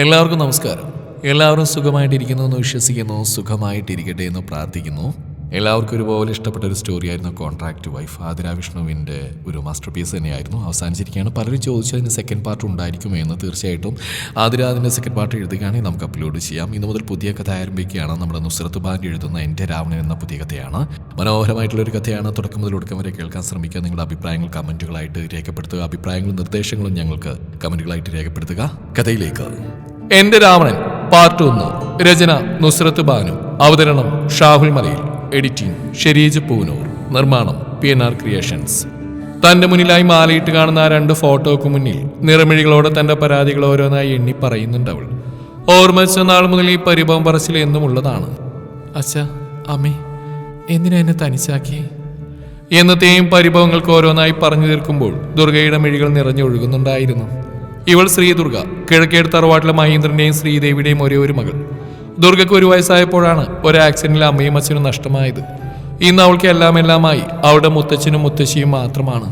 എല്ലാവർക്കും നമസ്കാരം. എല്ലാവരും സുഖമായിട്ടിരിക്കുന്നു എന്ന് വിശ്വസിക്കുന്നു സുഖമായിട്ടിരിക്കട്ടെ എന്ന് പ്രാർത്ഥിക്കുന്നു. എല്ലാവർക്കും ഒരുപോലെ ഇഷ്ടപ്പെട്ട ഒരു സ്റ്റോറിയായിരുന്നു കോൺട്രാക്ട് വൈഫ് ആതിര വിഷ്ണുവിന്റെ ഒരു മാസ്റ്റർ പീസ് തന്നെയായിരുന്നു. അവസാനിച്ചിരിക്കുകയാണ്. പലരും ചോദിച്ചു അതിന് സെക്കൻഡ് പാർട്ട് ഉണ്ടായിരിക്കുമോ എന്ന്? തീർച്ചയായിട്ടും ആതിര അതിന്റെ സെക്കൻഡ് പാർട്ട് എഴുതുകയാണെങ്കിൽ നമുക്ക് അപ്ലോഡ് ചെയ്യാം. ഇന്നു മുതൽ പുതിയ കഥ ആരംഭിക്കുകയാണ്. നമ്മുടെ നുസ്രത്ത് ബാൻഡ് എഴുതുന്ന എന്റെ രാവണൻ എന്ന പുതിയ കഥയാണ്. മനോഹരമായിട്ടുള്ള ഒരു കഥയാണ്. തുടക്കം മുതൽ ഒടുക്കം വരെ കേൾക്കാൻ ശ്രമിക്കുക. നിങ്ങളുടെ അഭിപ്രായങ്ങൾ കമന്റുകളായിട്ട് രേഖപ്പെടുത്തുക. അഭിപ്രായങ്ങളും നിർദ്ദേശങ്ങളും ഞങ്ങൾക്ക് കമന്റുകളായിട്ട് രേഖപ്പെടുത്തുക. കഥയിലേക്ക്. എന്റെ രാവണൻ പാർട്ട് ഒന്ന്. രചന നുസ്രത്ത് ബാനു. അവതരണം ഷാഹുൽ മലയിൽ. എഡിറ്റിംഗ് ഷെരീജ് പൂനൂർ. നിർമ്മാണം പി എൻ ആർ ക്രിയേഷൻസ്. തന്റെ മുന്നിലായി മാലയിട്ട് കാണുന്ന ആ രണ്ട് ഫോട്ടോക്ക് മുന്നിൽ നിറമിഴികളോടെ തന്റെ പരാതികൾ ഓരോന്നായി എണ്ണി പറയുന്നുണ്ടവൾ അവൾ. ഓർമ്മ നാൾ മുതൽ ഈ പരിഭവം പറച്ചിൽ എന്നും ഉള്ളതാണ്. അച്ഛ അമ്മേ എന്തിനാ എന്നെ തനിച്ചാക്കി എന്നത്തെയും പരിഭവങ്ങൾക്ക് ഓരോന്നായി പറഞ്ഞു തീർക്കുമ്പോൾ ദുർഗയുടെ മിഴികൾ നിറഞ്ഞൊഴുകുന്നുണ്ടായിരുന്നു ഇവൾ ശ്രീദുർഗ കിഴക്കേട് തറവാട്ടിലെ മഹേന്ദ്രന്റെയും ശ്രീദേവിയുടെയും ഒരേ ഒരു മകൾ. ദുർഗയ്ക്ക് ഒരു വയസ്സായപ്പോഴാണ് ഒരു ആക്സിഡന്റിൽ അമ്മയും അച്ഛനും നഷ്ടമായത്. ഇന്ന് അവൾക്ക് എല്ലാം എല്ലാമായി അവളുടെ മുത്തച്ഛനും മുത്തശ്ശിയും മാത്രമാണ്.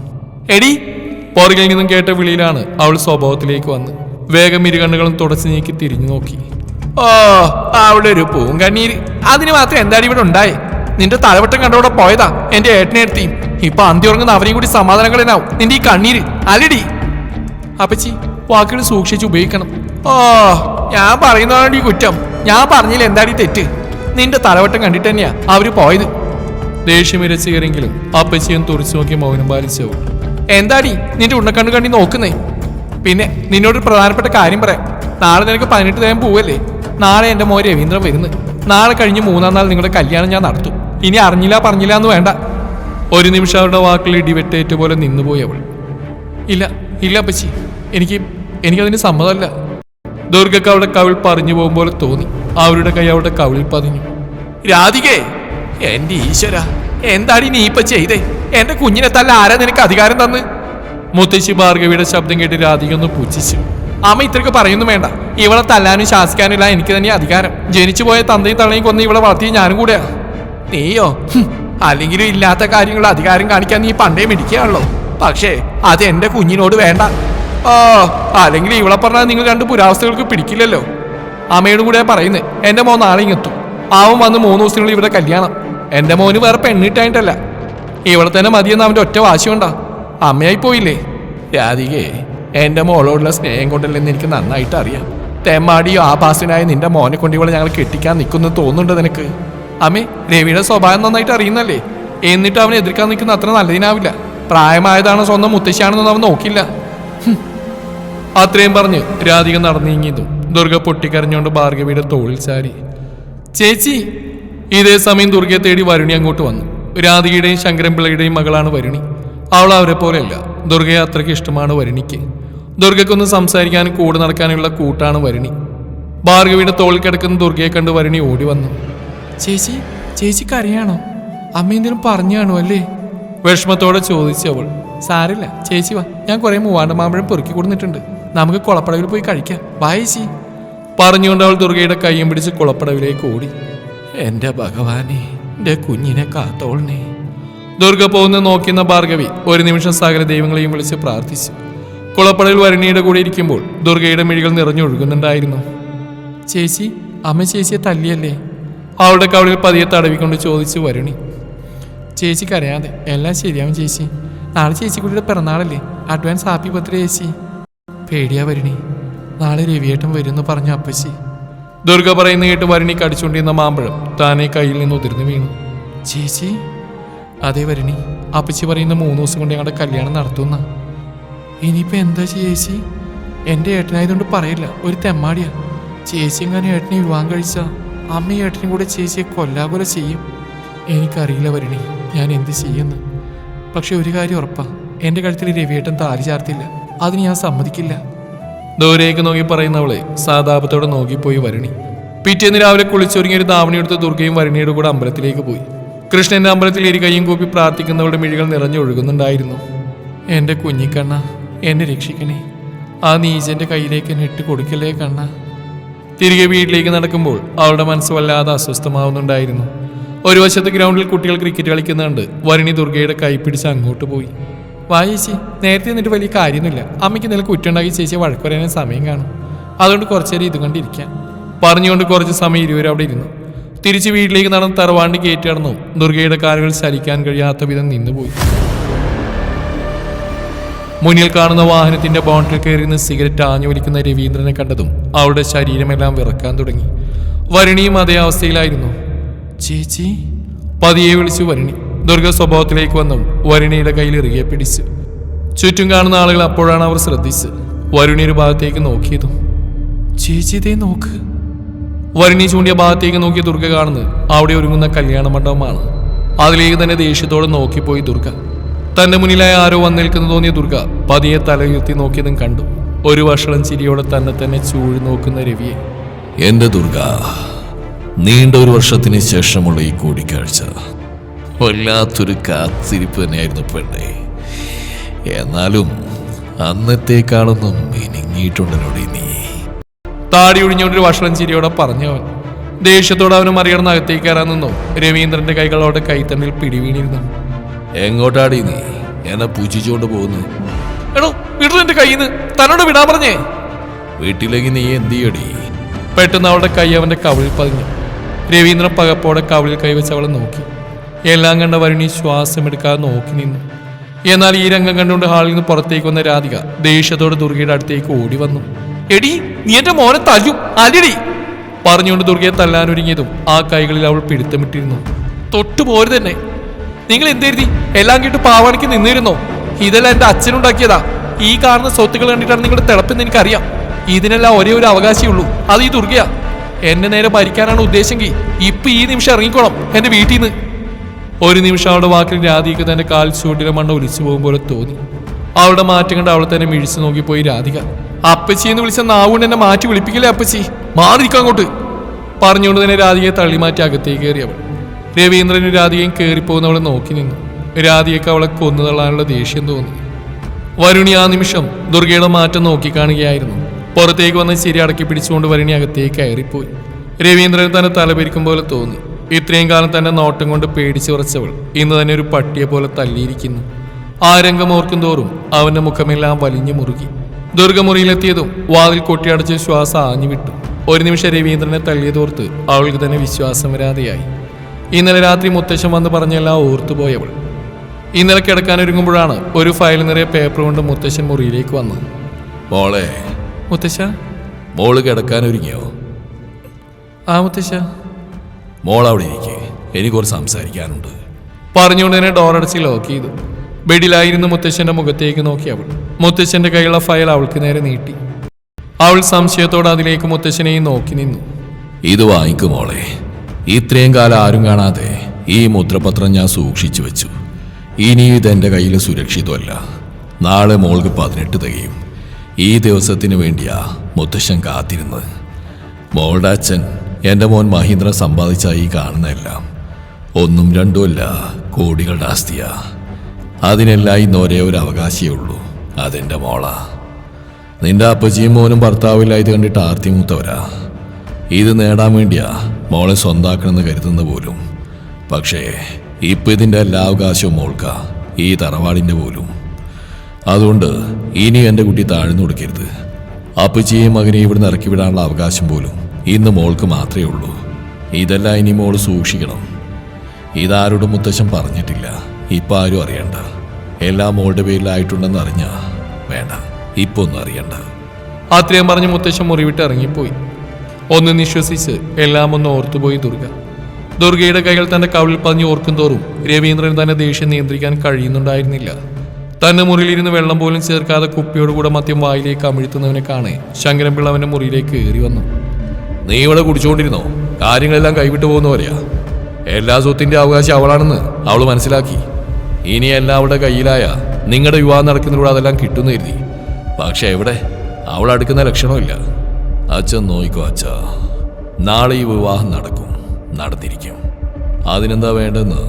എടി പുറകിൽ നിന്നും കേട്ട വിളിയിലാണ് അവൾ സ്വഭാവത്തിലേക്ക് വന്ന് വേഗം ഇരുകണ്ണുകളും തുടച്ചു നീക്കി തിരിഞ്ഞു നോക്കി. ഓ അവിടെ ഒരു പൂവും കണ്ണീര് അതിന് മാത്രം എന്താടി ഇവിടെ ഉണ്ടായി? നിന്റെ തലവട്ടം കണ്ടവിടെ പോയതാ എന്റെ ഏട്ടനെ എടുത്തി. ഇപ്പൊ അന്തി ഉറങ്ങുന്ന അവരെയും കൂടി സമാധാനങ്ങളെന്നാവും നിന്റെ ഈ കണ്ണീര് അലടി അപ്പച്ചി വാക്കുകൾ സൂക്ഷിച്ച് ഉപയോഗിക്കണം. ഓ ഞാൻ പറയുന്നതാണ് ഈ കുറ്റം? ഞാൻ പറഞ്ഞില്ല എന്താടി തെറ്റ്? നിന്റെ തലവട്ടം കണ്ടിട്ട് തന്നെയാ അവർ പോയത്. ദേഷ്യം ഇരച്ചുകരെങ്കിലും അപ്പച്ചിയും തുറച്ചു നോക്കി മൗനം പാലിച്ചു എന്താടി നിന്റെ ഉണ്ണക്കണ്ണു കണ്ടി നോക്കുന്നേ? പിന്നെ നിന്നോട് പ്രധാനപ്പെട്ട കാര്യം പറയാം. നാളെ നിനക്ക് പതിനെട്ട് നേരം പോവല്ലേ? നാളെ എന്റെ മോൻ രവീന്ദ്രൻ വരുന്നു. നാളെ കഴിഞ്ഞ് മൂന്നാം നാൾ നിങ്ങളുടെ കല്യാണം ഞാൻ നടത്തും. ഇനി അറിഞ്ഞില്ല പറഞ്ഞില്ല എന്ന് വേണ്ട. ഒരു നിമിഷം അവരുടെ വാക്കിൽ ഇടിവെട്ടേറ്റ പോലെ നിന്നുപോയി അവൾ. ഇല്ല ഇല്ല അപ്പച്ചി. എനിക്ക് എനിക്കതിന് സമ്മതമല്ല. ദുർഗക്ക് അവളുടെ കവിൾ പറഞ്ഞു പോകും പോലെ തോന്നി. അവരുടെ കൈ അവളുടെ കവിളിൽ പതിഞ്ഞു. രാധികേ എന്റെ ഈശ്വര എന്താടി നീ ഇപ്പൊ ചെയ്തേ? എന്റെ കുഞ്ഞിനെ തല്ല ആരാ നിനക്ക് അധികാരം തന്ന്? മുത്തശ്ശി ഭാർഗവിയുടെ ശബ്ദം കേട്ട് രാധിക ഒന്ന് പുച്ഛിച്ചു. അമ്മ ഇത്രയൊക്കെ പറയുന്നു വേണ്ട. ഇവളെ തല്ലാനും ശാസിക്കാനില്ല എനിക്ക് തന്നെ അധികാരം. ജനിച്ചു പോയ തന്തയും തള്ളയും കൊന്ന് ഇവളെ വളർത്തിയ ഞാനും കൂടെയാ. നീയോ? അല്ലെങ്കിലും ഇല്ലാത്ത കാര്യങ്ങൾ അധികാരം കാണിക്കാൻ നീ പണ്ടേ മിടിക്കുകയാണല്ലോ പക്ഷേ അത് എന്റെ കുഞ്ഞിനോട് വേണ്ട. ഓ അല്ലെങ്കിൽ ഇവളെ പറഞ്ഞാൽ നിങ്ങൾ രണ്ട് പുരാവസ്ഥകൾക്ക് പിടിക്കില്ലല്ലോ. അമ്മയോട് കൂടെ പറയുന്നത് എന്റെ മോൻ നാളെ ഇങ്ങെത്തും അവൻ വന്ന് മൂന്ന് ദിവസത്തിനുള്ളിൽ ഇവിടെ കല്യാണം. എന്റെ മോന് വേറെ പെണ്ണിട്ടായിട്ടല്ല. ഇവിടെ തന്നെ മതിയെന്ന് അവന്റെ ഒറ്റ വാശിയുണ്ടാ. അമ്മയായി പോയില്ലേ? രാധികേ എന്റെ മോളോടുള്ള സ്നേഹം കൊണ്ടല്ലെന്ന് എനിക്ക് നന്നായിട്ട് അറിയാം. തെമ്മാടിയോ ആഭാസനായ നിന്റെ മോനെ കൊണ്ട് ഇവളെ ഞങ്ങൾ കെട്ടിക്കാൻ നിൽക്കുന്നു തോന്നുന്നുണ്ട് നിനക്ക്. അമ്മേ രവിയുടെ സ്വഭാവം നന്നായിട്ട് അറിയുന്നല്ലേ? എന്നിട്ട് അവനെ എതിർക്കാൻ നിൽക്കുന്ന അത്ര നല്ലതിനാവില്ല. പ്രായമായതാണ് സ്വന്തം മുത്തശ്ശിയാണെന്നൊന്നും അവൻ നോക്കില്ല. അത്രയും പറഞ്ഞ് രാധിക നടന്നു നീങ്ങിയതും ദുർഗ പൊട്ടിക്കരഞ്ഞുകൊണ്ട് ഭാർഗവിയുടെ തോളിൽ ചാരി. ചേച്ചി ഇതേ സമയം ദുർഗയെ തേടി വരുണി അങ്ങോട്ട് വന്നു. രാധികയുടെയും ശങ്കരൻപിള്ളയുടെയും മകളാണ് വരുണി. അവൾ അവരെ പോലെയല്ല. ദുർഗയെ അത്രയ്ക്ക് ഇഷ്ടമാണ് വരുണിക്ക്. ദുർഗക്കൊന്ന് സംസാരിക്കാനും കൂടെ നടക്കാനുള്ള കൂട്ടാണ് വരുണി. ഭാർഗവിയുടെ തോളിൽ കിടക്കുന്ന ദുർഗയെ കണ്ട് വരുണി ഓടി വന്നു. ചേച്ചി ചേച്ചിക്ക് അറിയാണോ? അമ്മ എന്തെങ്കിലും പറഞ്ഞു കാണുമോ അല്ലേ? വിഷമത്തോടെ ചോദിച്ചു അവൾ. സാരില്ല ചേച്ചി വാ. ഞാൻ കുറെ മൂവാണ്ട മാമ്പഴം പൊറുക്കി കൊടുത്തിട്ടുണ്ട് നമുക്ക് കുളപ്പടവിൽ പോയി കഴിക്കാം. വായിച്ചി ചേച്ചി പറഞ്ഞുകൊണ്ട് അവൾ ദുർഗയുടെ കൈയും പിടിച്ച് കുളപ്പടവിലേക്ക് ഓടി. എന്റെ ഭഗവാനെ എന്റെ കുഞ്ഞിനെ കാത്തോളനെ ദുർഗ പോകുന്ന നോക്കുന്ന ഭാർഗവി ഒരു നിമിഷം സകല ദൈവങ്ങളെയും വിളിച്ച് പ്രാർത്ഥിച്ചു. കുളപ്പടവിൽ വരുണിയുടെ കൂടെ ഇരിക്കുമ്പോൾ ദുർഗയുടെ മിഴികൾ നിറഞ്ഞൊഴുകുന്നുണ്ടായിരുന്നു. ചേച്ചി അമ്മ ചേച്ചിയെ തല്ലിയല്ലേ? അവളുടെ കവളിൽ പതിയെ തടവിക്കൊണ്ട് ചോദിച്ചു വരുണി ചേച്ചിക്ക് അറിയാതെ എല്ലാം ശരിയാവും ചേച്ചി. നാളെ ചേച്ചിക്കുട്ടിയുടെ പിറന്നാളല്ലേ. അഡ്വാൻസ് ഹാപ്പി ബർത്ത്ഡേ ചേച്ചി. പേടിയാ വരുണി. നാളെ രവിയേട്ടൻ വരുമെന്ന് പറഞ്ഞ അപ്പച്ചി. ദുർഗ പറയുന്ന കേട്ട് വരുണി കടിച്ചുകൊണ്ടിരുന്ന മാമ്പഴം താനെ കയ്യിൽ നിന്ന് ഉതിർന്നു വീണു. ചേച്ചി അതേ വരുണി. അപ്പച്ചി പറയുന്ന മൂന്ന് ദിവസം കൊണ്ട് ഞങ്ങളുടെ കല്യാണം നടത്തുന്ന. ഇനിയിപ്പോ എന്താ ചേച്ചി? എന്റെ ഏട്ടനായതുകൊണ്ട് പറയില്ല. ഒരു തെമ്മാടിയാ. ചേച്ചി എങ്ങനെ ഏട്ടനെ വിവാഹം കഴിച്ച അമ്മയും ഏട്ടനും കൂടെ ചേച്ചിയെ കൊല്ലാകൊല ചെയ്യും. എനിക്കറിയില്ല വരണി ഞാൻ എന്ത് ചെയ്യുന്നു. പക്ഷെ ഒരു കാര്യം ഉറപ്പാ. എന്റെ കഴുത്തിൽ രവിയേട്ടൻ താലി ചാർത്തില്ല. അതിന് ഞാൻ സമ്മതിക്കില്ല. ദൂരേക്ക് നോക്കി പറയുന്നവളെ സാതാപത്തോടെ നോക്കിപ്പോയി വരണി. പിറ്റേന്ന് രാവിലെ കുളിച്ചൊരുങ്ങിയ ഒരു ധാവണിയെടുത്ത് ദുർഗയും വരണിയുടെ കൂടെ അമ്പലത്തിലേക്ക് പോയി. കൃഷ്ണന്റെ അമ്പലത്തിൽ ഇരു കൈയും കൂപ്പി പ്രാർത്ഥിക്കുന്നവളുടെ മിഴികൾ നിറഞ്ഞൊഴുകുന്നുണ്ടായിരുന്നു എന്റെ കുഞ്ഞിക്കണ്ണ എന്നെ രക്ഷിക്കണേ. ആ നീചന്റെ കയ്യിലേക്ക് എന്നെ ഇട്ട് കൊടുക്കല്ലേ കണ്ണ? തിരികെ വീട്ടിലേക്ക് നടക്കുമ്പോൾ അവളുടെ മനസ്സ് വല്ലാതെ അസ്വസ്ഥമാവുന്നുണ്ടായിരുന്നു. ഒരു വശത്ത് ഗ്രൗണ്ടിൽ കുട്ടികൾ ക്രിക്കറ്റ് കളിക്കുന്നുണ്ട്. വരുണി ദുർഗയുടെ കൈ പിടിച്ച് അങ്ങോട്ട് പോയി. വാ ചേച്ചി. നേരത്തെ നിന്നിട്ട് വലിയ കാര്യമൊന്നുമില്ല. അമ്മയ്ക്ക് എന്തെങ്കിലും കുറ്റുണ്ടാക്കി ചേച്ചിയെ വഴക്ക് പറയാനും സമയം കാണും. അതുകൊണ്ട് കുറച്ചേരം ഇതും കണ്ടിരിക്കാം പറഞ്ഞുകൊണ്ട് കുറച്ച് സമയം ഇരുവരും അവിടെ ഇരുന്നു. തിരിച്ച് വീട്ടിലേക്ക് നടന്ന് തറവാണ്ട് കയറ്റി നടന്നു ദുർഗയുടെ കാലുകൾ ചലിക്കാൻ കഴിയാത്ത വിധം നിന്നുപോയി. മുന്നിൽ കാണുന്ന വാഹനത്തിന്റെ ബോണ്ടിൽ കയറി നിന്ന് സിഗരറ്റ് ആഞ്ഞു വലിക്കുന്ന രവീന്ദ്രനെ കണ്ടതും അവളുടെ ശരീരമെല്ലാം വിറക്കാൻ തുടങ്ങി. വരുണിയും അതേ അവസ്ഥയിലായിരുന്നു. ചേച്ചി? പതിയെ വിളിച്ചു വരുണി. ദുർഗ സ്വഭാവത്തിലേക്ക് വന്നും വരുണിയുടെ കയ്യിൽ ഇറുകെ പിടിച്ചു. ചുറ്റും കാണുന്ന ആളുകൾ അപ്പോഴാണ് അവർ ശ്രദ്ധിച്ചത്. വരുണി ഒരു ഭാഗത്തേക്ക് നോക്കിയതും ചേച്ചി നോക്ക്. വരുണി ചൂണ്ടിയ ഭാഗത്തേക്ക് നോക്കിയ ദുർഗ കാണുന്നത് അവിടെ ഒരുങ്ങുന്ന കല്യാണ മണ്ഡപമാണ്. അതിലേക്ക് തന്നെ ദേഷ്യത്തോടെ നോക്കിപ്പോയി ദുർഗ. തന്റെ മുന്നിലായി ആരോ വന്നേൽക്കുന്നു തോന്നിയ ദുർഗ പതിയെ തലയുയർത്തി നോക്കിയതും കണ്ടു. ഒരു വഷളം ചിരിയോടെ തന്നെ തന്നെ ചൂഴി നോക്കുന്ന രവിയെ. എന്റെ ദുർഗ നീണ്ട ഒരു വർഷത്തിന് ശേഷമുള്ള ഈ കൂടിക്കാഴ്ച വല്ലാത്തൊരു കാത്തിരിപ്പ് തന്നെയായിരുന്നു പെണ്ണെ. എന്നാലും അന്നത്തേക്കാളൊന്നും മിനിങ്ങിയിട്ടുണ്ടല്ലോടി നീ. താടി ഒഴിഞ്ഞുകൊണ്ടൊരു വഷളം ചിരിയോടെ പറഞ്ഞവൻ ദേഷ്യത്തോടെ അവന് മറികടന്ന് അകത്തേക്ക് കയറാൻ നിന്നു. രവീന്ദ്രന്റെ കൈകളോടെ കൈത്തണ്ടിൽ പിടിവീണിരുന്നു. എങ്ങോട്ടാടി നീ? എന്നെ പൂജിച്ചുകൊണ്ട് പോകുന്നു. എടോ വിടു എന്റെ കയ്യിൽ നിന്ന് തന്നോട് വിടാൻ പറഞ്ഞേ. വീട്ടിലേക്ക് നീ എന്ത് ചെയ്യടി? പെട്ടെന്ന് അവളുടെ കൈ അവന്റെ കവിളിൽ പതിഞ്ഞു. രവീന്ദ്രൻ പകപ്പോടെ കവിളിൽ കൈവച്ച് അവളെ നോക്കി. എല്ലാം കണ്ട വരുണി ശ്വാസമെടുക്കാതെ നോക്കി നിന്നു. എന്നാൽ ഈ രംഗം കണ്ടുകൊണ്ട് ഹാളിൽ നിന്ന് പുറത്തേക്ക് വന്ന രാധിക ദേഷ്യത്തോട് ദുർഗയുടെ അടുത്തേക്ക് ഓടി വന്നു. എടി നീ എന്റെ മോനെ തല്ലും. അല്ലടി. പറഞ്ഞുകൊണ്ട് ദുർഗയെ തല്ലാനൊരുങ്ങിയതും ആ കൈകളിൽ അവൾ പിടുത്തമിട്ടിരുന്നു. തൊട്ടുപോരു തന്നെ. നിങ്ങൾ എന്തെഴുതി? എല്ലാം കേട്ട് പാവാണിക്ക് നിന്നിരുന്നോ? ഇതെല്ലാം എന്റെ അച്ഛനുണ്ടാക്കിയതാ. ഈ കാണുന്ന സ്വത്തുക്കൾ കണ്ടിട്ടാണ് നിങ്ങളുടെ തിളപ്പെന്ന് എനിക്കറിയാം. ഇതിനെല്ലാം ഒരേ ഒരു അവകാശമേ ഉള്ളൂ. അത് ഈ ദുർഗയാ. എന്നെ നേരെ ഭരിക്കാനാണ് ഉദ്ദേശമെങ്കിൽ ഇപ്പൊ ഈ നിമിഷം ഇറങ്ങിക്കോണം എന്റെ വീട്ടിൽ നിന്ന്. ഒരു നിമിഷം അവളുടെ വാക്കിൽ രാധിക തന്റെ കാൽ ചൂട്ടിലെ മണ്ണ ഒലിച്ചു പോകും പോലെ തോന്നി. അവളുടെ മാറ്റം കണ്ട് അവളെ തന്നെ മിഴിച്ചു നോക്കിപ്പോയി രാധിക. അപ്പച്ചി എന്ന് വിളിച്ച നാവുകൊണ്ട് എന്നെ മാറ്റി വിളിപ്പിക്കില്ലേ അപ്പച്ചി? മാറിയിരിക്കും അങ്ങോട്ട്. പറഞ്ഞുകൊണ്ട് തന്നെ രാധികയെ തള്ളി മാറ്റി അകത്തേക്ക് കയറി അവൾ. രവീന്ദ്രനും രാധികയും കയറിപ്പോകുന്നവളെ നോക്കി നിന്നു. രാധികയ്ക്ക് അവളെ കൊന്നു തള്ളാനുള്ള ദേഷ്യം തോന്നി. വരുണി ആ നിമിഷം ദുർഗയുടെ മാറ്റം നോക്കിക്കാണുകയായിരുന്നു പുറത്തേക്ക് വന്ന് ചിരി അടക്കി പിടിച്ചുകൊണ്ട് വരുണി അകത്തേക്ക് കയറിപ്പോയി. രവീന്ദ്രൻ തന്നെ തലപിരിക്കും പോലെ തോന്നി. ഇത്രയും കാലം തന്നെ നോട്ടം കൊണ്ട് പേടിച്ചു ഉറച്ചവൾ ഇന്ന് തന്നെ ഒരു പട്ടിയെ പോലെ തല്ലിയിരിക്കുന്നു. ആ രംഗം ഓർക്കും തോറും അവന്റെ മുഖമെല്ലാം വലിഞ്ഞു മുറുകി. ദുർഗമുറിയിലെത്തിയതും വാതിൽ കൊട്ടിയടച്ച് ശ്വാസം ആഞ്ഞു വിട്ടു ഒരു നിമിഷം രവീന്ദ്രനെ തള്ളിയതോർത്ത് അവൾക്ക് തന്നെ വിശ്വാസം വരാതെയായി. ഇന്നലെ രാത്രി മുത്തശ്ശൻ വന്ന് പറഞ്ഞെല്ലാം ഓർത്തുപോയവൾ. ഇന്നലെ കിടക്കാൻ ഒരുങ്ങുമ്പോഴാണ് ഒരു ഫയൽ നിറയെ പേപ്പർ കൊണ്ട് മുത്തശ്ശൻ മുറിയിലേക്ക് വന്നത്. മോളെ. മുത്തശ്ശ? മോൾ കിടക്കാൻ ഒരുങ്ങിയോ? ആ മുത്തശ്ശ. മോൾ അവിടെ ഇരിക്കേ എനിക്ക് കുറച്ച് സംസാരിക്കാനുണ്ട്. പറഞ്ഞുകൊണ്ട് തന്നെ ഡോറടച്ച് ലോക്ക് ചെയ്തു. ബെഡിലായിരുന്ന മുത്തശ്ശന്റെ മുഖത്തേക്ക് നോക്കി അവൾ. മുത്തശ്ശന്റെ കൈയുള്ള ഫയൽ അവൾക്ക് നേരെ നീട്ടി. അവൾ സംശയത്തോടെ അതിലേക്ക് മുത്തശ്ശനെയും നോക്കി നിന്നു. ഇത് വാങ്ങിക്കും മോളെ. ഇത്രയും കാലം ആരും കാണാതെ ഈ മുദ്രപത്രം ഞാൻ സൂക്ഷിച്ചു വെച്ചു. ഇനി ഇതെന്റെ കയ്യിൽ സുരക്ഷിതമല്ല. നാളെ മോൾക്ക് പതിനെട്ട് തികയും. ഈ ദിവസത്തിന് വേണ്ടിയാ മുത്തശ്ശൻ കാത്തിരുന്നത്. മോളുടെ അച്ഛൻ എന്റെ മോൻ മഹീന്ദ്ര സമ്പാദിച്ച ഈ കാണുന്നതെല്ലാം ഒന്നും രണ്ടുമല്ല കോടികളുടെ ആസ്തിയാ. അതിനെല്ലാം ഇന്ന് ഒരേ ഒരു അവകാശിയേ ഉള്ളൂ. അതെന്റെ മോളാ. നിന്റെ അപ്പച്ചിയും മോനും ഭർത്താവില്ല ഇത് കണ്ടിട്ട് ആർത്തി മൂത്തവരാ. ഇത് നേടാൻ വേണ്ടിയാ മോളെ സ്വന്താക്കണമെന്ന് കരുതുന്ന പോലും. പക്ഷേ ഇപ്പൊ ഇതിന്റെ എല്ലാ അവകാശവും മോൾക്കാ ഈ തറവാടിന്റെ പോലും. അതുകൊണ്ട് ഇനി എന്റെ കുട്ടി താഴ്ന്നു കൊടുക്കരുത്. അപ്പച്ചിയെയും മകനെ ഇവിടുന്ന് ഇറക്കി വിടാനുള്ള അവകാശം പോലും ഇന്ന് മോൾക്ക് മാത്രമേ ഉള്ളൂ. ഇതെല്ലാം ഇനി മോൾ സൂക്ഷിക്കണം. ഇതാരോടും മുത്തശ്ശൻ പറഞ്ഞിട്ടില്ല. ഇപ്പം ആരും അറിയണ്ട. എല്ലാം മോളുടെ പേരിലായിട്ടുണ്ടെന്ന് അറിഞ്ഞാ വേണ്ട. ഇപ്പൊ ഒന്നും അറിയണ്ട. അത്രയും പറഞ്ഞ് മുത്തശ്ശൻ മുറിവിട്ട് ഇറങ്ങിപ്പോയി. ഒന്ന് നിശ്വസിച്ച് എല്ലാം ഒന്ന് ഓർത്തുപോയി ദുർഗ. ദുർഗയുടെ കൈകൾ തന്റെ കവിളിൽ പതിഞ്ഞ് ഓർക്കും തോറും രവീന്ദ്രൻ തന്നെ ദേഷ്യം നിയന്ത്രിക്കാൻ കഴിയുന്നുണ്ടായിരുന്നില്ല. തന്റെ മുറിയിലിരുന്ന് വെള്ളം പോലും ചേർക്കാതെ കുപ്പിയോടുകൂടെ മദ്യം വായിലേക്ക് അമിഴ്ത്തുന്നവനെ കാണെ ശങ്കരൻപിള്ള അവന്റെ മുറിയിലേക്ക് കയറി വന്നു. നീ ഇവിടെ കുടിച്ചുകൊണ്ടിരുന്നോ? കാര്യങ്ങളെല്ലാം കൈവിട്ടു പോകുന്നവരെയാ എല്ലാ സ്വത്തിന്റെ അവകാശം അവളാണെന്ന് അവൾ മനസ്സിലാക്കി. ഇനി എല്ലാം അവളുടെ കയ്യിലായ നിങ്ങളുടെ വിവാഹം നടക്കുന്നതിലൂടെ അതെല്ലാം കിട്ടുന്നു കരുതി. പക്ഷെ എവിടെ? അവൾ അടുക്കുന്ന ലക്ഷണമില്ല. അച്ഛൻ നോയിക്കോ അച്ഛ. നാളെ ഈ വിവാഹം നടക്കും. നടന്നിരിക്കും. അതിനെന്താ വേണ്ടെന്ന്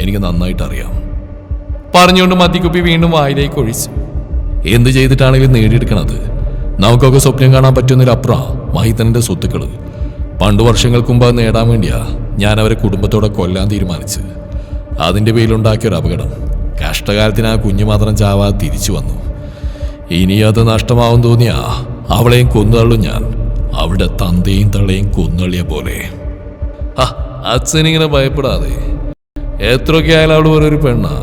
എനിക്ക് നന്നായിട്ട് അറിയാം പറഞ്ഞുകൊണ്ട് മദ്യക്കുപ്പി വീണ്ടും വായിലേക്ക് ഒഴിച്ചു. എന്ത് ചെയ്തിട്ടാണെങ്കിലും നേടിയെടുക്കണത്? നമുക്കൊക്കെ സ്വപ്നം കാണാൻ പറ്റുന്നതിലപ്പുറം മഹിതന്റെ സ്വത്തുക്കൾ പണ്ട് വർഷങ്ങൾക്ക് മുമ്പ് നേടാൻ വേണ്ടിയാ ഞാൻ അവരെ കുടുംബത്തോടെ കൊല്ലാൻ തീരുമാനിച്ച്. അതിന്റെ പേരിലുണ്ടാക്കിയ ഒരു അപകടം. കഷ്ടകാലത്തിന് ആ കുഞ്ഞു മാത്രം ചാവാതെ തിരിച്ചു വന്നു. ഇനി അത് നഷ്ടമാവും തോന്നിയാ അവളെയും കൊന്നുതള്ളും ഞാൻ. അവിടെ തന്തയും തള്ളയും കൊന്നള്ളിയ പോലെ. അച്ഛനിങ്ങനെ ഭയപ്പെടാതെ. എത്രയൊക്കെ ആയാലും അവിടെ ഒരു പെണ്ണാ.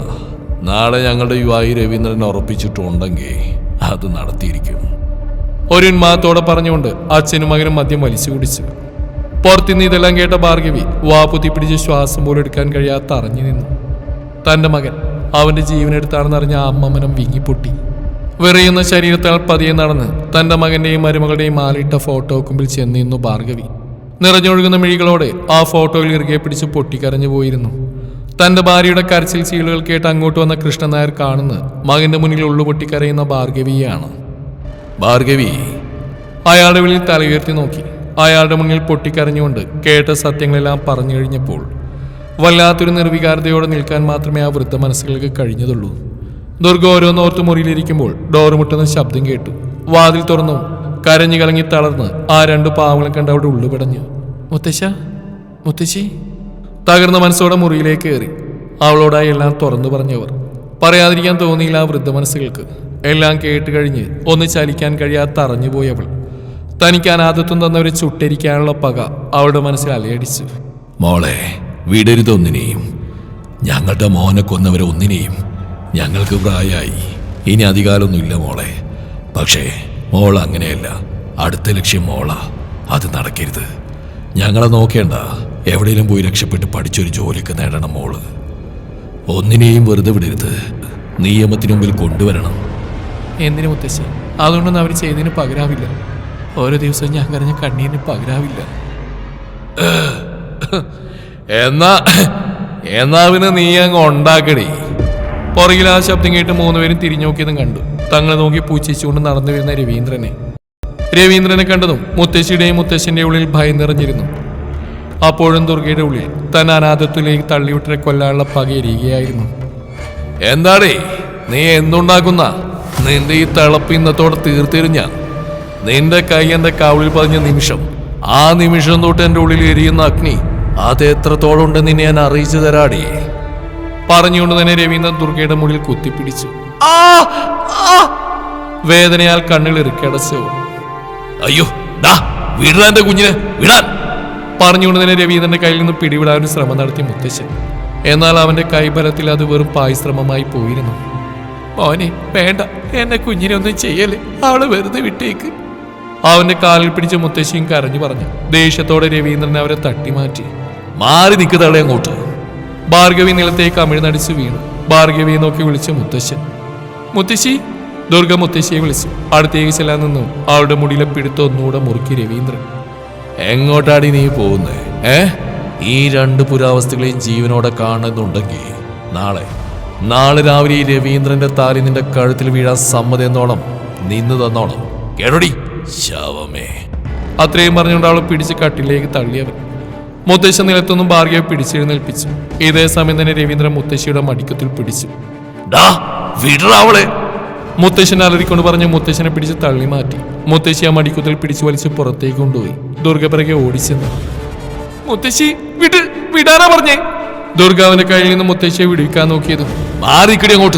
നാളെ ഞങ്ങളുടെ യുവായി രവീന്ദ്രൻ ഉറപ്പിച്ചിട്ടുണ്ടെങ്കിൽ അത് നടത്തിയിരിക്കും. ഒരു ഉന്മാത്തോടെ പറഞ്ഞുകൊണ്ട് അച്ഛനും മകനും മദ്യം വലിച്ചു കുടിച്ചു. പുറത്തുനിന്ന് ഇതെല്ലാം കേട്ട ഭാർഗവി വാ പിടിച്ച് ശ്വാസം പോലും എടുക്കാൻ കഴിയാത്ത അറിഞ്ഞു നിന്നു. തന്റെ മകൻ അവന്റെ ജീവനെടുത്താണെന്ന് അറിഞ്ഞ ആ അമ്മമനം വിങ്ങിപ്പൊട്ടി. വിറയുന്ന ശരീരത്താൽ പതിയെ നടന്ന് തന്റെ മകന്റെയും മരുമകളുടെയും മാലിട്ട ഫോട്ടോ മുമ്പിൽ ചെന്ന് നിന്നു ഭാർഗവി. നിറഞ്ഞൊഴുകുന്ന മിഴികളോടെ ആ ഫോട്ടോയിൽ ഇറുകെ പിടിച്ച് പൊട്ടിക്കരഞ്ഞു പോയിരുന്നു. തന്റെ ഭാര്യയുടെ കരച്ചിൽ ചീളുകൾ കേട്ട് അങ്ങോട്ട് വന്ന കൃഷ്ണൻ നായർ കാണുന്ന മകന്റെ മുന്നിൽ ഉള്ളു പൊട്ടിക്കരയുന്ന ഭാർഗവിയാണ് ഭാർഗവി അയാളുടെ വിളിയിൽ തലയുയർത്തി നോക്കി. അയാളുടെ മുന്നിൽ പൊട്ടിക്കരഞ്ഞുകൊണ്ട് കേട്ട സത്യങ്ങളെല്ലാം പറഞ്ഞു കഴിഞ്ഞപ്പോൾ വല്ലാത്തൊരു നിർവികാരതയോടെ നിൽക്കാൻ മാത്രമേ ആ വൃദ്ധ മനസ്സുകൾക്ക് കഴിഞ്ഞതുള്ളൂ. ദുർഗ ഓരോന്നോർത്ത് മുറിയിലിരിക്കുമ്പോൾ ഡോർ മുട്ടുന്ന ശബ്ദം കേട്ടു. വാതിൽ തുറന്നു. കരഞ്ഞു കലങ്ങി തളർന്ന് ആ രണ്ട് പാവങ്ങളെ കണ്ട് അവിടെ ഉള്ളു പിടഞ്ഞു. മുത്തശ്ശ മുത്തശ്ശി. തകർന്ന മനസ്സോടെ മുറിയിലേക്ക് കയറി. അവളോടായി എല്ലാം തുറന്നു പറഞ്ഞവർ. പറയാതിരിക്കാൻ തോന്നിയില്ല ആ വൃദ്ധ മനസ്സുകൾക്ക്. എല്ലാം കേട്ട് കഴിഞ്ഞ് ഒന്ന് ചലിക്കാൻ കഴിയാത്ത അറിഞ്ഞുപോയി അവൾ. തനിക്ക് അനാഥത്വം ഒരു ചുട്ടിരിക്കാനുള്ള പക അവളുടെ മനസ്സിൽ അലയടിച്ചു. മോളെ വിടരുതൊന്നിനെയും ഞങ്ങളുടെ മോനെ കൊന്നവരെ ഒന്നിനെയും ഞങ്ങൾക്ക് പ്രായമായി ഇനി അധികാരമൊന്നുമില്ല മോളെ. പക്ഷേ മോൾ അങ്ങനെയല്ല. അടുത്ത ലക്ഷ്യം മോളാ. അത് നടക്കരുത്. ഞങ്ങളെ നോക്കേണ്ട. എവിടെയെങ്കിലും പോയി രക്ഷപ്പെട്ട് പഠിച്ചൊരു ജോലിക്ക് നേടണം മോൾ. ഒന്നിനെയും വെറുതെ വിടരുത്. നിയമത്തിനു മുമ്പിൽ കൊണ്ടുവരണം. എന്തിനു മുത്തശ്ശി? അതുകൊണ്ടൊന്നും അവർ ചെയ്തതിന് പകരാവില്ല. ഓരോ ദിവസവും ഞാൻ കരഞ്ഞ കണ്ണീരിന് പകരാവില്ല. എന്നാ എന്നാ പിന്നെ നീ അങ്ങ് ഉണ്ടാക്കടി. പുറകിൽ ആ ശബ്ദം കേട്ട് മൂന്നുപേരും തിരിഞ്ഞു നോക്കിയതും കണ്ടു. തങ്ങളെ നോക്കി പൂച്ചിച്ചുകൊണ്ട് നടന്നു വരുന്ന രവീന്ദ്രനെ. രവീന്ദ്രനെ കണ്ടതും മുത്തശ്ശിയുടെയും മുത്തശ്ശിന്റെ ഉള്ളിൽ ഭയം നിറഞ്ഞിരുന്നു. അപ്പോഴും ദുർഗയുടെ ഉള്ളിൽ തൻ അനാഥത്വത്തിലേക്ക് തള്ളിവിട്ടരെ കൊല്ലാനുള്ള പകയരികയായിരുന്നു എന്താടേ നീ എന്തുണ്ടാക്കുന്ന? നിന്റെ ഈ തിളപ്പ് ഇന്നത്തോടെ തീർത്തിരും ഞാൻ നിന്റെ കൈ എന്റെ കവിളിൽ പതിഞ്ഞ നിമിഷം ആ നിമിഷം തൊട്ട് എന്റെ ഉള്ളിൽ എരിയുന്ന അഗ്നി അത് എത്രത്തോളം ഉണ്ടെന്ന് നിന്നെ ഞാൻ അറിയിച്ചു തരാടിയെ പറഞ്ഞുകൊണ്ട് തന്നെ രവീന്ദ്രൻ ദുർഗയുടെ മുകളിൽ കുത്തിപ്പിടിച്ചു. വേദനയാൽ കണ്ണിൽ ഇറുക്കടച്ചു അയ്യോ ഡാ വിടാൻ എന്റെ കുഞ്ഞിനെ വിടാൻ പറഞ്ഞുകൊണ്ട് തന്നെ രവീന്ദ്രന്റെ കയ്യിൽ നിന്ന് പിടിവിടാൻ ഒരു ശ്രമം നടത്തി മുത്തശ്ശൻ. എന്നാൽ അവന്റെ കൈബലത്തിൽ അത് വെറും പായ്ശ്രമമായി പോയിരുന്നു. മോനെ വേണ്ട എന്നെ കുഞ്ഞിനെ ഒന്നും ചെയ്യൽ അവൾ വെറുതെ വിട്ടേക്ക്. അവന്റെ കാലിൽ പിടിച്ച മുത്തശ്ശിയും കരഞ്ഞു പറഞ്ഞു. ദേഷ്യത്തോടെ രവീന്ദ്രൻ അവരെ തട്ടിമാറ്റി. മാറി നിൽക്ക് തള്ളേ അങ്ങോട്ട്. ഭാർഗവി നിലത്തേക്ക് അമിഴ്ന്നടിച്ച് വീണു. ഭാർഗവിയെ നോക്കി വിളിച്ച മുത്തശ്ശൻ. മുത്തശ്ശി ദുർഗ മുത്തശ്ശിയെ വിളിച്ചു. അടുത്തേക്ക് ചെല്ലാൻ നിന്നു. അവളുടെ മുടിയിലെ പിടുത്തം ഒന്നുകൂടെ മുറുക്കി രവീന്ദ്രൻ. എങ്ങോട്ടാടി നീ പോകുന്നേ? ഏ? ഈ രണ്ട് പുരാവസ്തുക്കളെയും ജീവനോടെ കാണുന്നുണ്ടെങ്കിൽ നാളെ നാളെ രാവിലെ ഈ രവീന്ദ്രന്റെ താലി നിന്റെ കഴുത്തിൽ വീഴാൻ സമ്മതം എന്നോണം നിന്ന് തന്നോണം. കേടോടി ശവമേ. അത്രയും പറഞ്ഞുകൊണ്ട് അവളെ പിടിച്ച് കട്ടിലേക്ക് തള്ളിയവൻ മുത്തശ്ശ നിലത്തൊന്നും ഭാർഗവെ പിടിച്ചെഴുന്നേൽപ്പിച്ചു. ഇതേ സമയം തന്നെ രവീന്ദ്രൻ മുത്തശ്ശിയുടെ മടിക്കത്തിൽ പിടിച്ചു. അവളെ. മുത്തശ്ശൻ അലറിക്കൊണ്ട് പറഞ്ഞ് മുത്തശ്ശനെ പിടിച്ച് തള്ളി മാറ്റി. മുത്തശ്ശി ആ മടിക്കുത്തിൽ പിടിച്ചു വലിച്ച് പുറത്തേക്ക് കൊണ്ടുപോയി. ദുർഗ പിറകെ ഓടിച്ചെന്നു. മുത്തശ്ശി വിട് വിടാനാ പറഞ്ഞേ. ദുർഗ അവന്റെ കയ്യിൽ നിന്ന് മുത്തശ്ശിയെ വിടുവിക്കാൻ നോക്കിയതും മാറിക്കടി അങ്ങോട്ട്.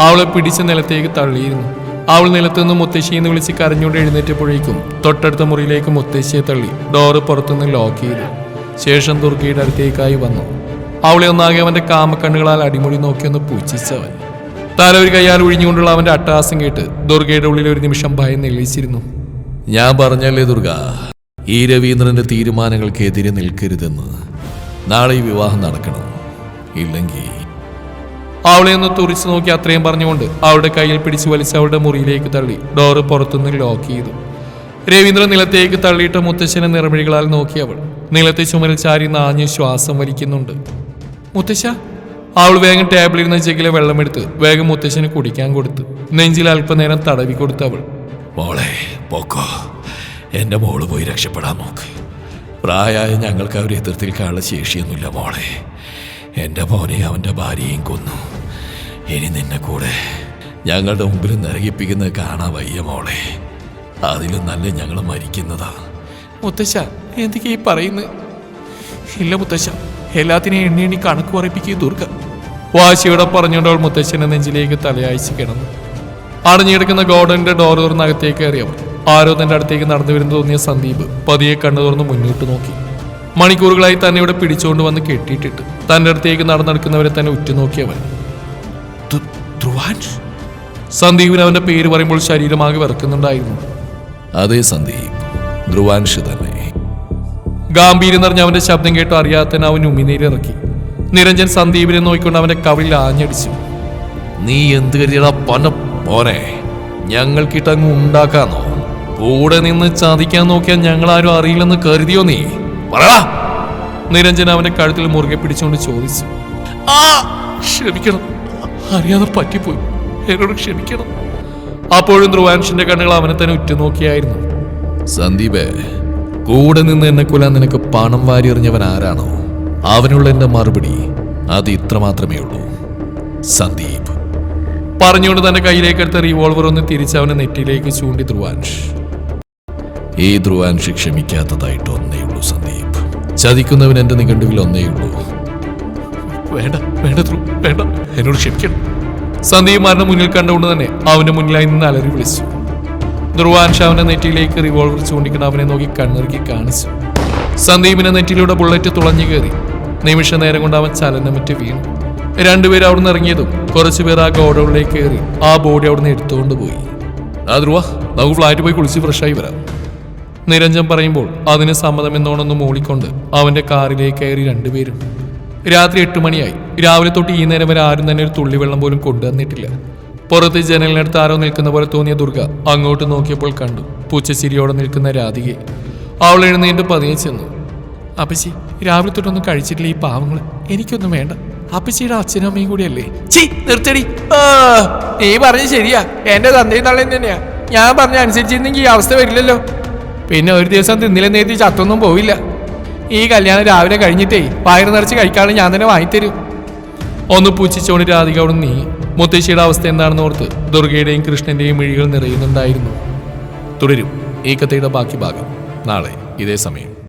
അവളെ പിടിച്ച നിലത്തേക്ക് തള്ളിയിരുന്നു. അവൾ നിലത്തു നിന്ന് മുത്തശ്ശിയെന്ന് വിളിച്ച് കരഞ്ഞുകൊണ്ട് എഴുന്നേറ്റപ്പോഴേക്കും തൊട്ടടുത്ത മുറിയിലേക്ക് മുത്തശ്ശിയെ തള്ളി. ഡോറ് പുറത്തുനിന്ന് ലോക്ക് ചെയ്തു. ശേഷം ദുർഗയുടെ അടുത്തേക്കായി വന്നു. അവളെ ഒന്നാകെ അവന്റെ കാമക്കണ്ണുകളാൽ അടിമുടി നോക്കിയൊന്ന് പൂച്ചിച്ചവൻ തല ഒരു കൈയാൽ ഒഴിഞ്ഞുകൊണ്ടുള്ള അവന്റെ അട്ടഹാസം കേട്ട് ദുർഗയുടെ ഉള്ളിൽ ഒരു നിമിഷം ഭയം നെല്ലിച്ചിരുന്നു. ഞാൻ പറഞ്ഞല്ലേ ദുർഗ ഈ രവീന്ദ്രന്റെ തീരുമാനങ്ങൾക്കെതിരെ നിൽക്കരുതെന്ന്. നാളെ ഈ വിവാഹം നടക്കണം. ഇല്ലെങ്കിൽ അവളെ ഒന്ന് തുറിച്ചു നോക്കി അത്രയും പറഞ്ഞുകൊണ്ട് അവളുടെ കയ്യിൽ പിടിച്ചു വലിച്ച് അവളുടെ മുറിയിലേക്ക് തള്ളി. ഡോറ് പുറത്തുനിന്ന് ലോക്ക് ചെയ്തു. രവീന്ദ്രൻ നിലത്തേക്ക് തള്ളിയിട്ട മുത്തശ്ശനെ നിറമിഴികളാൽ നോക്കി അവൾ. നിലത്തെ ചുമരിൽ ചാരി നാഞ്ഞ് ശ്വാസം വലിക്കുന്നുണ്ട്. മുത്തശ്ശ അവൾ വേഗം ടേബിളിരുന്ന ജഗ്ഗിലെ വെള്ളമെടുത്ത് വേഗം മുത്തശ്ശന് കുടിക്കാൻ കൊടുത്തു. നെഞ്ചിൽ അല്പനേരം തടവി കൊടുത്തു അവൾ. മോളെ പോക്കോ. എന്റെ മോൾ പോയി രക്ഷപ്പെടാൻ നോക്ക്. പ്രായമായ ഞങ്ങൾക്ക് അവരെ എതിർത്തിൽക്കാനുള്ള ശേഷിയൊന്നുമില്ല മോളെ. എന്റെ മോനെ അവന്റെ ഭാര്യയും കൊന്നു. ഇനി നിന്നെ കൂടെ ഞങ്ങളുടെ മുമ്പിൽ നിറകിപ്പിക്കുന്നത് കാണാ വയ്യ മോളെ. അതിലും നല്ല ഞങ്ങൾ മരിക്കുന്നതാ. മുത്തശ്ശ എന്തൊക്കെ ഈ പറയുന്നു? ഇല്ല മുത്തശ്ശ എല്ലാത്തിനെയും എണ്ണി എണ്ണി കണക്ക് പറയിപ്പിക്കുക ദുർഗ. വാശിയോടെ പറഞ്ഞുകൊണ്ട് അവൾ മുത്തശ്ശന്റെ നെഞ്ചിലേക്ക് തലയാഴ്ച കിടന്നു. അടഞ്ഞിടക്കുന്ന ഗോഡന്റെ ഡോർ തുറന്ന് അകത്തേക്ക് കയറിയവർ ആരോ തന്റെ അടുത്തേക്ക് നടന്നു വരുന്നു തോന്നിയ സന്ദീപ് പതിയെ കണ്ണു തുറന്ന് മുന്നോട്ട് നോക്കി. മണിക്കൂറുകളായി തന്നെ ഇവിടെ പിടിച്ചുകൊണ്ട് വന്ന് കെട്ടിയിട്ടിട്ട് തന്റെ അടുത്തേക്ക് നടന്നെടുക്കുന്നവരെ തന്നെ ഉറ്റുനോക്കിയവൻ "ധ്രു- ധ്രുവാൻഷ് സന്ദീപിന് അവന്റെ പേര് പറയുമ്പോൾ ശരീരമാകെ വിറക്കുന്നുണ്ടായിരുന്നു. അതേ സന്ദീപ് ധ്രുവാൻഷ് തന്നെ. ഗാംഭീര്യം നിറഞ്ഞ അവന്റെ ശബ്ദം കേട്ടോ അറിയാത്ത അവൻ ഉമിനീരിറക്കി. നിരഞ്ജൻ സന്ദീപിനെ നോക്കിക്കൊണ്ട് അവന്റെ കവിളിൽ ആഞ്ഞടിച്ചു. നീ എന്ത് കരുതിയടാ പന പോനെ ഞങ്ങൾക്കിട്ടങ്ങ് ഉണ്ടാക്കാന്നോ? കൂടെ നിന്ന് ചതിക്കാൻ നോക്കിയാൽ ഞങ്ങൾ ആരും അറിയില്ലെന്ന് കരുതിയോ നീ? പറടാ നിരഞ്ജൻ അവന്റെ കഴുത്തിൽ മുറുകെ പിടിച്ചുകൊണ്ട് ചോദിച്ചു. ആ ക്ഷമിക്കണം. അറിയാതെ പറ്റിപ്പോയി. എന്നോട് ക്ഷമിക്കണം. അപ്പോഴും ധ്രുവാൻഷിന്റെ കണ്ണുകൾ അവനെ തന്നെ ഉറ്റുനോക്കിയായിരുന്നു. സന്ദീപ് കൂടെ നിന്ന് എന്നെ കൊല്ലാൻ നിനക്ക് പണം വാരി എറിഞ്ഞവൻ ആരാണോ? അവനുള്ള എന്റെ മറുപടി അത് ഇത്ര മാത്രമേ ഉള്ളൂ. സന്ദീപ്. പറഞ്ഞുകൊണ്ട് തന്റെ കയ്യിലേക്ക് എടുത്ത റിവോൾവർ ഒന്ന് തിരിച്ച് അവനെ നെറ്റിയിലേക്ക് ചൂണ്ടി ധ്രുവാൻഷ് ഈ ധ്രുവാൻഷ് ക്ഷമിക്കാത്തതായിട്ട് ഒന്നേ ഉള്ളൂ സന്ദീപ്. ചതിക്കുന്നവൻ എന്റെ നിഘണ്ടുവിൽ ഒന്നേ ഉള്ളൂ. വേണ്ട വേണ്ട ധ്രുവ് വേണ്ട. എന്നോട് ക്ഷമിക്കണം. സന്ദീപ്മാരുടെ മുന്നിൽ കണ്ടുകൊണ്ട് തന്നെ അവന്റെ മുന്നിലായി നിന്ന് അലറി വിളിച്ചു. ധ്രുവാൻഷ നെറ്റിയിലേക്ക് റിവോൾവർ ചൂണ്ടിക്കൊണ്ട് അവനെ നോക്കി കണ്ണിറുക്കി കാണിച്ചു. സന്ദീപിന്റെ നെറ്റിയിലൂടെ ബുള്ളറ്റ് തുളഞ്ഞു കയറി. നിമിഷ നേരം കൊണ്ട് അവൻ ചലനമറ്റ് വീണു. രണ്ടുപേരും അവിടുന്ന് ഇറങ്ങിയതും കുറച്ചുപേർ ആ ഗോഡൌണിലേക്ക് കയറി ആ ബോഡി അവിടുന്ന് എടുത്തുകൊണ്ട് പോയി. ആ ധ്രുവ നമുക്ക് ഫ്ലാറ്റ് പോയി കുളിച്ച് ഫ്രഷായി വരാം. നിരഞ്ജൻ പറയുമ്പോൾ അതിന് സമ്മതമെന്നോണൊന്ന് മൂളിക്കൊണ്ട് അവന്റെ കാറിലേക്ക് കയറി രണ്ടുപേരും. രാത്രി എട്ട് മണിയായി. രാവിലെ തൊട്ട് ഈ നേരം വരെ ആരും തന്നെ ഒരു തുള്ളി വെള്ളം പോലും കൊണ്ടുവന്നിട്ടില്ല. പുറത്ത് ജനലിനടുത്ത് ആരോ നിൽക്കുന്ന പോലെ തോന്നിയ ദുർഗ അങ്ങോട്ട് നോക്കിയപ്പോൾ കണ്ടു. പൂച്ചച്ചിരിയോടെ നിൽക്കുന്ന രാധികയെ. അവൾ എഴുന്നേറ്റ് പതിയെ ചെന്നു. അപ്പച്ചി രാവിലെ തൊട്ടൊന്നും കഴിച്ചിട്ടില്ല ഈ പാവങ്ങൾ എനിക്കൊന്നും വേണ്ട. അപ്പച്ചിയുടെ അച്ഛനും അമ്മയും കൂടിയല്ലേ? ചി നിർത്തടി. നീ പറഞ്ഞ ശരിയാ. എന്റെ തന്തയും തള്ളയും തന്നെയാ. ഞാൻ പറഞ്ഞ അനുസരിച്ചിരുന്നെങ്കിൽ ഈ അവസ്ഥ വരില്ലല്ലോ. പിന്നെ ഒരു ദിവസം തിന്നില്ലെന്ന് എഴുതി ചത്തൊന്നും പോവില്ല. ഈ കല്യാണം രാവിലെ കഴിഞ്ഞിട്ടേ വയറ് നിറച്ച് കഴിക്കാതെ ഞാൻ തന്നെ വാങ്ങിത്തരും. ഒന്ന് പൂച്ചിച്ചോണ്ട് രാധിക അവിടെ നീ. മുത്തശ്ശിയുടെ അവസ്ഥ എന്താണെന്ന് ഓർത്ത് ദുർഗയുടെയും കൃഷ്ണന്റെയും മിഴികൾ നിറയുന്നുണ്ടായിരുന്നു. തുടരും ഈ കഥയുടെ ബാക്കി ഭാഗം. നാളെ ഇതേ സമയം.